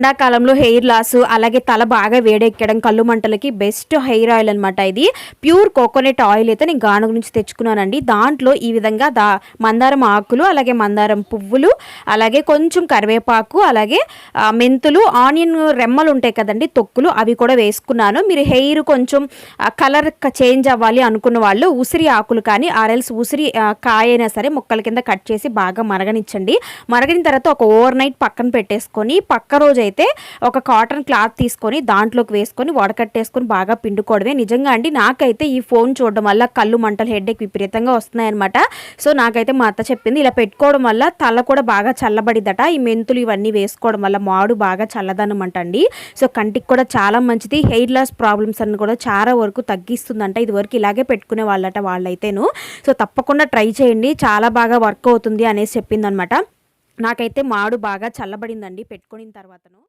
ఎండాకాలంలో hair loss అలాగే తల బాగా వేడెక్కడం కళ్ళు మంటలకి బెస్ట్ హెయిర్ ఆయిల్ అనమాట ఇది. ప్యూర్ కోకోనట్ ఆయిల్ అయితే నేను గానుగ నుంచి తెచ్చుకున్నానండి. దాంట్లో ఈ విధంగా దా మందారం ఆకులు అలాగే మందారం పువ్వులు అలాగే కొంచెం కరివేపాకు అలాగే మెంతులు ఆనియన్ రెమ్మలు ఉంటాయి కదండి తొక్కులు అవి కూడా వేసుకున్నాను. మీరు హెయిర్ కొంచెం కలర్ చేంజ్ అవ్వాలి అనుకున్న వాళ్ళు ఉసిరి ఆకులు కానీ ఆర్ఎల్స్ ఉసిరి కాయ అయినా సరే ముక్కల కింద కట్ చేసి బాగా మరగనిచ్చండి. మరగని తర్వాత ఒక ఓవర్ నైట్ పక్కన పెట్టేసుకొని పక్క రోజు అయితే ఒక కాటన్ క్లాత్ తీసుకొని దాంట్లోకి వేసుకొని వడకట్టేసుకొని బాగా పిండుకోవడమే. నిజంగా అండి నాకైతే ఈ ఫోన్ చూడడం వల్ల కళ్ళు మంటలు హెడ్ఏక్ విపరీతంగా వస్తున్నాయన్నమాట. సో నాకైతే మా అత్త చెప్పింది ఇలా పెట్టుకోవడం వల్ల తల కూడా బాగా చల్లబడిద్దట. ఈ మెంతులు ఇవన్నీ వేసుకోవడం వల్ల మాడు బాగా చల్లదనమాట అండి. సో కంటికి కూడా చాలా మంచిది. హెయిర్ లాస్ ప్రాబ్లమ్స్ అన్ని కూడా చాలా వరకు తగ్గిస్తుందంట. ఇది వరకు ఇలాగే పెట్టుకునే వాళ్ళట వాళ్ళైతేను. సో తప్పకుండా ట్రై చేయండి. చాలా బాగా వర్క్ అవుతుంది అనేసి చెప్పిందనమాట నాకైతే మాడు బాగా చల్లబడిందండి పెట్టుకున్న తర్వాతను.